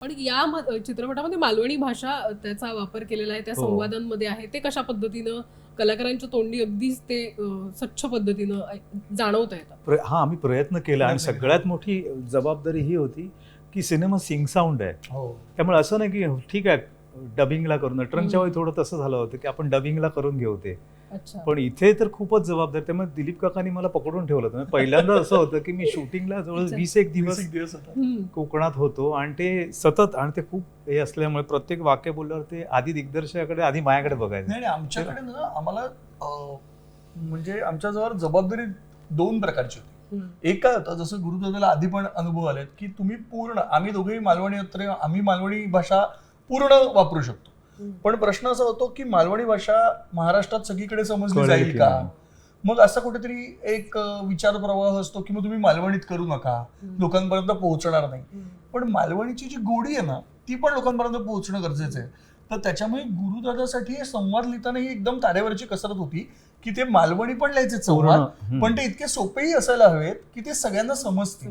पण या चित्रपटामध्ये मालवणी भाषा त्याचा वापर केलेला आहे त्या हो. संवादांमध्ये आहे ते कशा पद्धतीनं कलाकारांच्या तोंडी अगदीच ते स्वच्छ पद्धतीनं जाणवता येतं प्र हा आम्ही प्रयत्न केला आणि. सगळ्यात मोठी जबाबदारी ही होती की सिनेमा सिंग साऊंड आहे हो त्यामुळे असं नाही की ठीक आहे डबिंगला करून नटरंगच्या वेळी थोडं तसं झालं होतं की आपण डबिंगला करून घेऊ ते. अच्छा. पण इथे तर खूपच जबाबदारी. त्यामुळे दिलीप काकांनी मला पकडून ठेवलं होतं. म्हणजे पहिल्यांदा असं होतं की मी शूटिंगला जवळ. वीस एक दिवस दिवस दिवस होता. हम्म. कोकणात होतो आणि ते सतत आणि ते खूप हे असल्यामुळे प्रत्येक वाक्य बोलल्यावर ते आधी दिग्दर्शकाकडे आधी माझ्याकडे बघायचं. नाही नाही, आमच्याकडे ना आम्हाला म्हणजे आमच्याजवळ जबाबदारी दोन प्रकारची होती. एक काय होतं जसं गुरुदादाला आधी पण अनुभव आलेत की तुम्ही पूर्ण आम्ही दोघेही मालवणी होते आम्ही मालवणी भाषा पूर्ण वापरू शकतो. पण प्रश्न असा होतो की मालवणी भाषा महाराष्ट्रात सगळीकडे समजली जाईल की? मग असा कुठेतरी एक विचार प्रवाह असतो की मग तुम्ही मालवणीत करू नका. लोकांपर्यंत पोहोचणार नाही. पण मालवणीची जी गोडी आहे ना ती पण लोकांपर्यंत पोहोचणं गरजेचं आहे तर त्याच्यामुळे गुरुदादासाठी हे संवाद लिहिताना ही एकदम तारेवरची कसरत होती की ते मालवणी पण लिहायचे संवाद हम्म. पण ते इतके सोपेही असायला हवेत की ते सगळ्यांना समजतील